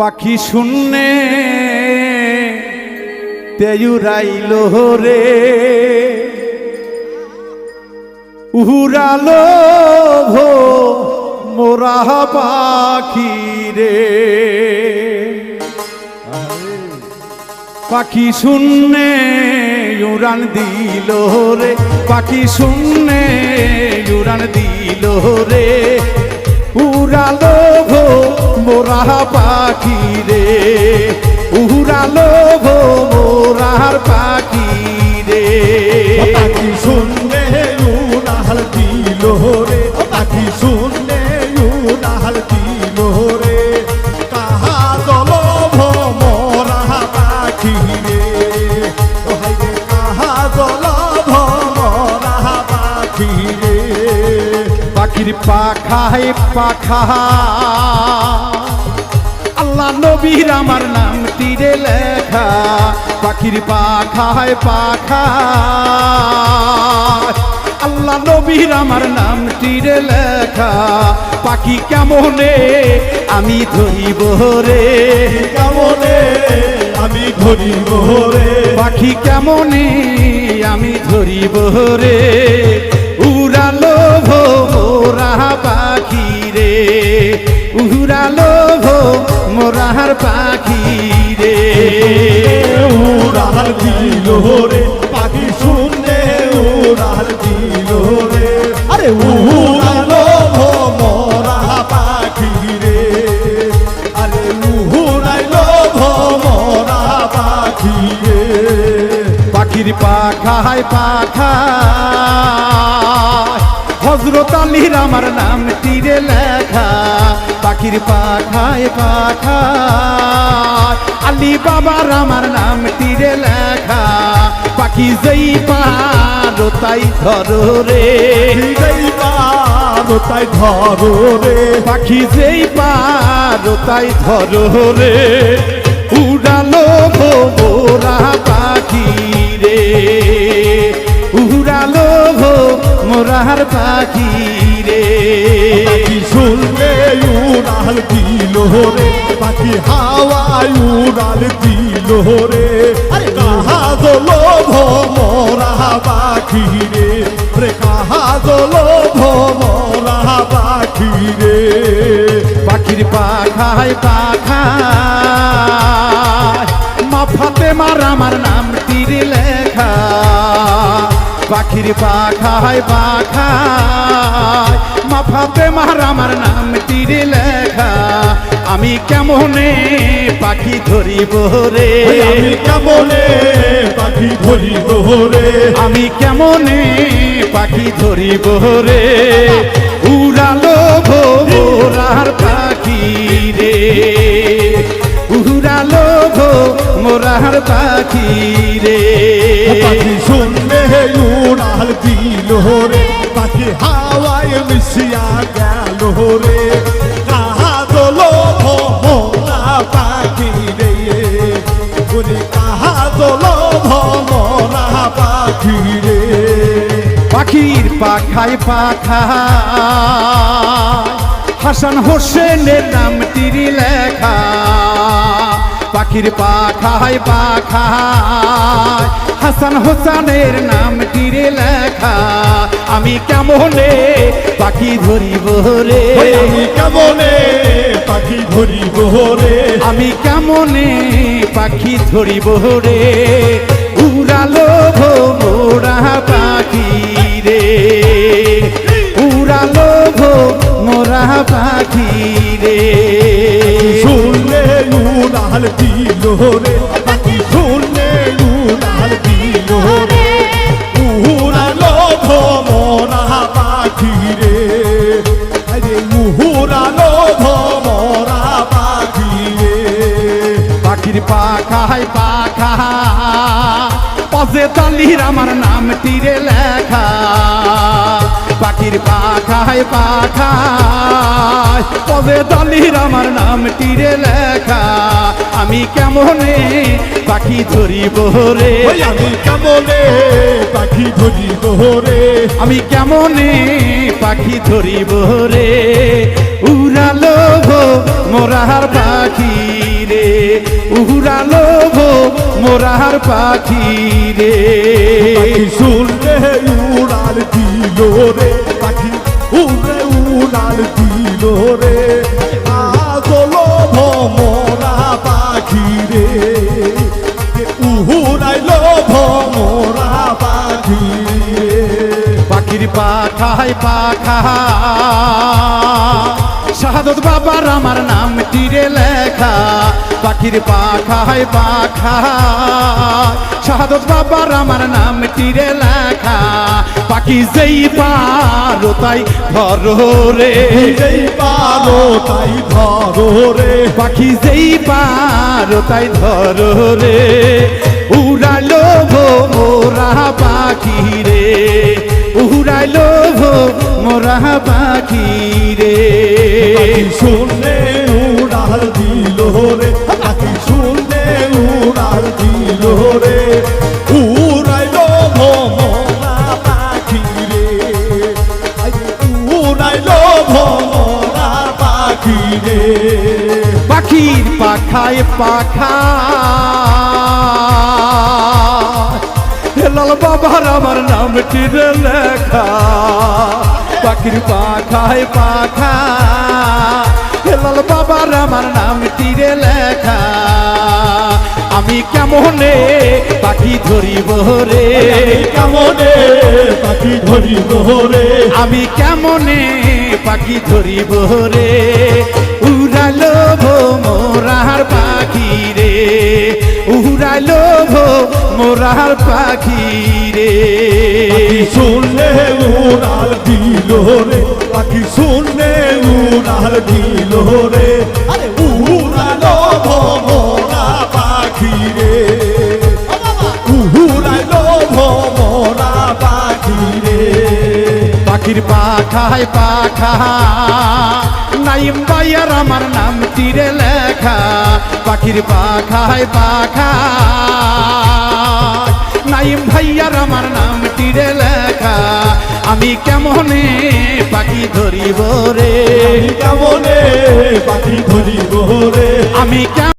পাখি শূন্যে তেয়ুরাইল রে। উহুরালো ভো মোরা পাখি রে। পাখি শূন্যে উড়ান দিল রে। পাখি শূন্যে উড়ান দিল রে। উড়ালো মোরা পাখি রে উড়ালো ভো মোরার পাখি রে পাখি শুনলে উড়াল দিল রে পাখি শুনলে উড়াল দিল রে। কাহা দল ভমরা পাখি রে কাহা দল ভমরা পাখি রে পাখির পাখায় পাখা আল্লাহ নবীর আমার নাম তীরে লেখা। পাখির পাখায় পাখা। আল্লাহ নবীর আমার নাম তীরে লেখা। পাখি কেমনে আমি ধরিব রে? কেমনে আমি ধরিব রে? পাখি কেমনে আমি ধরিব রে? পাখি রে। উড়াল দিল রে পাখি শুনলে উড়াল দিল রে। আরে উড়ালো ভমরা পাখি রে। আরে উড়াইলো ভমরা পাখি রে। পাখির পাখায় পাখা। হজরত আলীর আমার নাম তীরে লেখা পাখির পাখায় পাখা। আলী বাবার আমার নাম তীরে লেখা পাখি যেই পারো তাই ধরো রে। এই পারো তাই ধরো রে। পাখি যেই পারো তাই ধরো রে। উড়ালো ভোরা পাখি রে। উড়ালো ভো মোরার পাখি রে। পাখি শুনলে উড়াল দিল রে। পাখি হাওয়ায় উড়াল দিল রে। আরে কাহা দলো ভমরা পাখি রে? রে কাহা দলো ভমরা পাখি রে? পাখির পাখায় পাখায় মাফাতে মার আমার নাম তীর লেখা। পাখির পাখায় পাখায়। মাফাতে মার আমার নাম তীর লেখা। আমি কেমনে পাখি ধরিব রে? আমি কেমনে পাখি ধরিব রে? আমি কেমনে পাখি ধরিব রে? উড়ালো ভোরার পাখি রে। ভো মোরার পাখি রে। পাখি শুনলে উড়াল দিল রে পাখি হাওয়ায় মিশিয়া গেল রে কাহা দলো ভমরা পাখি রে। বলি কাহা দলো ভমরা পাখি রে। পাখির পাখায় পাখা হাসান হোসেনের নাম তিরি লেখা পাখির পাখায় পাখায়। হাসান হোসেনের নাম তীরে লেখা আমি কেমনে পাখি ধরিব রে? আমি কেমনে পাখি ধরিব রে? আমি কেমনে পাখি ধরিব রে? উড়ালো ভোরা পাখি রে। উড়ালো মোরা পাখি রে। শুনলে উড়াল দিল রে পাখি শুনলে উড়াল দিল উড়ালো ভমরা পাখি রে আরে উড়ালো ভমরা পাখি রে পাখির পাখায় পাখা, পাশে তালির আমার নাম তীরে লেখা। পাখির পাখায় পাখায় তালির আমার নাম তীরে লেখা। আমি কেমনে পাখি ধরিব রে? আমি কেমনে পাখি ধরিব রে? আমি কেমনে পাখি ধরিব রে? উড়ালো গো মোরার পাখি মোরার পাখি রে। পাখি শুনলে উড়াল দিল রে পাখি উড়ে উড়াল দিল রে। পাখায় পাখা শাহাদত বাবার আমার নাম তীরে লেখা পাখির পাখায় পাখা শাহাদত বাবার আমার নাম তীরে লেখা পাখি যেই পারো তাই ধরো রে। যেই পারো তাই ধরো রে। পাখি যেই পারো তাই ধরো রে। উড়ালো ভো মোরা পাখি রে। ভো মোরা পাখি রে। শুনলে উড়াল দিল রে পাখি শুনলে উড়াল দিল রে। উড়াইল ভমরা পাখি রে। উড়াইল ভমরা পাখি রে। পাখির পাখায় পাখা। লাল বাবার আমার নাম টিরে লেখা। পাখির পাখায় পাখা। লাল বাবার আমার নাম তীরে লেখা। আমি কেমনে পাখি ধরিব রে? কেমনে পাখি ধরিব রে? আমি কেমনে পাখি ধরিব রে? উড়ালো ভো মোরার পাখি রে। উড়ালো ভো মোরার পাখি রে। শুনলে উড়াল দিল রে পাখি শুনলে উড়াল দিল রে। আরে উড়ালো ভমরা পাখি রে। উড়ালো ভমরা পাখি রে। পাখির পাখায় পাখা নাইম বাইয়ার আমার নাম তীরে লেখা। পাখির পাখায় পাখা নাইম ভাইয়ার আমার নাম তীরে লেখা আমি কেমনে পাখি ধরিব রে? কেমনে পাখি ধরিব রে? আমি কেমন